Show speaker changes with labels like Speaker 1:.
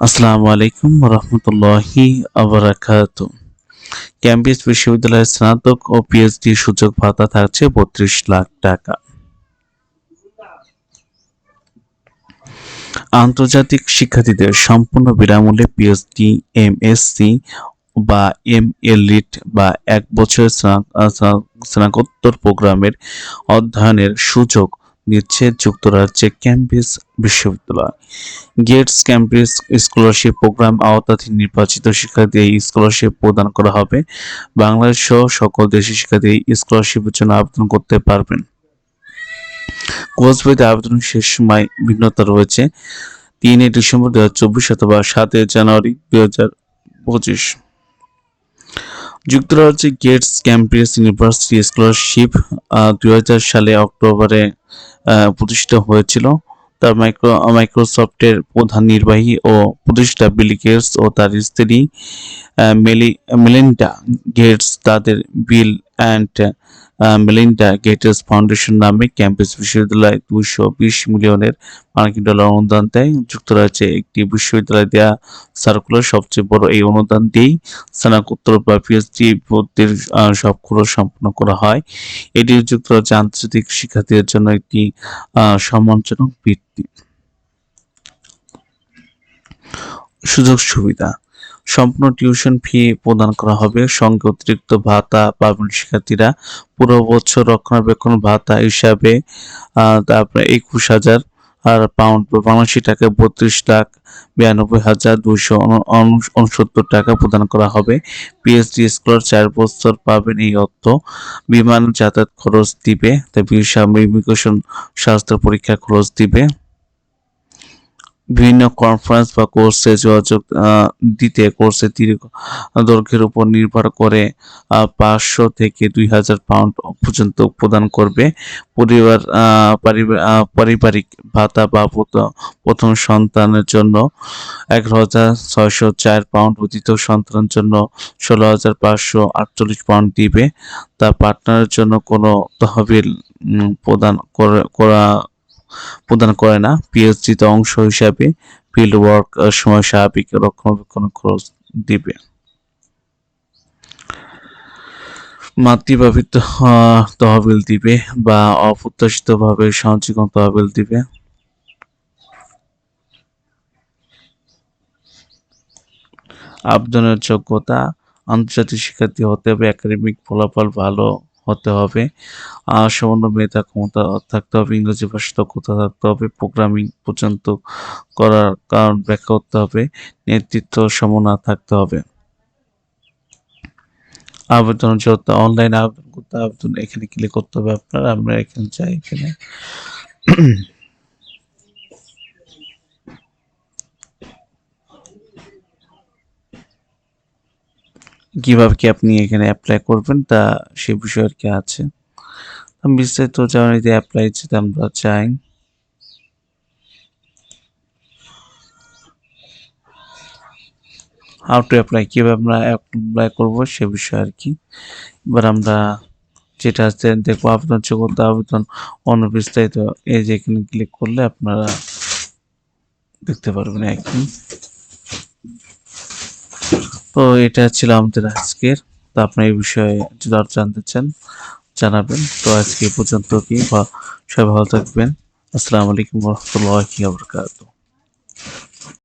Speaker 1: আসসালামু আলাইকুম রহমতুল্লাহি আবরাকাত। বিশ্ববিদ্যালয়ের স্নাতক ও পিএইচডি সুযোগ ভাতা থাকছে বত্রিশ লাখ টাকা। আন্তর্জাতিক শিক্ষার্থীদের সম্পূর্ণ বিনামূল্যে পিএইচডি এমএসসি বা এম এলিট বা এক বছরের স্নাতকোত্তর প্রোগ্রামের অধ্যয়নের সুযোগ দিচ্ছে যুক্তরাজ্যের ক্যাম্ব্রিজ বিশ্ববিদ্যালয়। গেটস ক্যাম্ব্রিজ স্কলারশিপ প্রোগ্রাম আওতাধীন নির্বাচিত শিক্ষার্থী এই স্কলারশিপ প্রদান করা হবে। বাংলাদেশ সহ সকল দেশের শিক্ষার্থী এই স্কলারশিপের জন্য আবেদন করতে পারবেন। কোর্স বইতে আবেদনের শেষ সময় ভিন্নতা রয়েছে। তিনই ডিসেম্বর দু হাজার চব্বিশ অথবা সাতই জানুয়ারি দুই হাজার পঁচিশ। যুক্তরাজ্যে গেটস ক্যাম্ব্রিজ ইউনিভার্সিটি স্কলারশিপ দুই হাজার সালে অক্টোবরে প্রতিষ্ঠিত হয়েছিল। তার মাইক্রো, মাইক্রোসফটের প্রধান নির্বাহী ও প্রতিষ্ঠা বিল গেটস ও তার স্ত্রী মেলি, মেলিন্ডা গেটস তাদের Bill and Melinda Gates Foundation নামে ক্যাম্পাস বিশ্ববিদ্যালয় দুইশো বিশ মিলিয়নের মার্কিন ডলার অনুদান দেয়। যুক্তরাজ্যে একটি বিশ্ববিদ্যালয় দেয়া সার্কুলার সবচেয়ে বড় এই অনুদান দিয়েই স্নাতকোত্তর বা পিএইচডি ভর্তির সব খরচ সম্পন্ন করা হয়। এটি যুক্তরাজ্যে আন্তর্জাতিক শিক্ষার্থীদের জন্য একটি সম্মানজনক বৃত্তি সুযোগ সুবিধা সম্পূর্ণ টিউশন ফি প্রদান করা হবে। সঙ্গে অতিরিক্ত ভাতা পাবেন শিক্ষার্থীরা পুরো বছর রক্ষণাবেক্ষণ ভাতা হিসাবে তারপরে একুশ হাজার আর পাউন্ড বাংলাদেশি টাকা বত্রিশ লাখ বিরানব্বই হাজার দুইশো উনসত্তর টাকা প্রদান করা হবে। পিএইচডি স্কলার চার বছর পাবেন এই অর্থ। বিমান যাতায়াত খরচ দিবে ভিসা ইমিগ্রেশন স্বাস্থ্য পরীক্ষা খরচ দিবে। বিভিন্ন কনফারেন্স বা কোর্সে যোগাযোগ দিতে কোর্সের দীর্ঘ দৈর্ঘ্যের উপর নির্ভর করে পাঁচশো থেকে দুই হাজার পাউন্ড পর্যন্ত প্রদান করবে। পরিবার পারিবারিক ভাতা বা প্রথ- প্রথম সন্তানের জন্য এগারো হাজার ছয়শো চার পাউন্ড দ্বিতীয় সন্তানের জন্য ষোলো হাজার পাঁচশো আটচল্লিশ পাউন্ড দিবে। তা পার্টনারের জন্য কোনো তহবিল প্রদান করা প্রদান করে না। পিএইচডিতে অংশ হিসাবে ফিল্ড ওয়ার্ক সময় স্বাভাবিক রক্ষণাবেক্ষণ খরচ দিবে। মাতৃভাবিত তহবিল দিবে বা অপ্রত্যাশিতভাবে সঞ্চয়ন তহবিল দিবে। আবেদনের যোগ্যতা আন্তর্জাতিক শিক্ষার্থী হতে হবে। একাডেমিক ফলাফল ভালো হতে হবে। সামান্য মেধা ক্ষমতা থাকতে হবে, ইংরেজি ভাষা দক্ষতা থাকতে হবে প্রোগ্রামিং পর্যন্ত করার কারণ ব্যাখ্যা করতে হবে, নেতৃত্ব সমনা থাকতে হবে। আবেদন যত অনলাইন আবেদন করতে আবেদন এখানে ক্লিক করতে হবে আপনার, আমরা এখানে যাই এখানে। কীভাবে কি আপনি এখানে অ্যাপ্লাই করবেন তা সে বিষয়ে আর কি আছে। আমি বিস্তারিত জানাতে অ্যাপ্লাই যেতে আমরা চাই। হাউ টু অ্যাপ্লাই কীভাবে আমরা অ্যাপ্লাই করব সে বিষয়ে আর কি। এবার আমরা যেটা আছে, দেখব আবেদন যোগ্যতা, আবেদন অন্য বিস্তারিত এই যে এখানে ক্লিক করলে আপনারা দেখতে পারবেন একই তো এটা ছিল আমাদের আজকের। তো আপনার এই বিষয়ে যদি আর জানতে চান, জানাবেন। তো আজকে পর্যন্ত কি, বা সবাই ভালো থাকবেন। আসসালামু আলাইকুম রহমতুল্লাহ ওয়া বারাকাতুহু।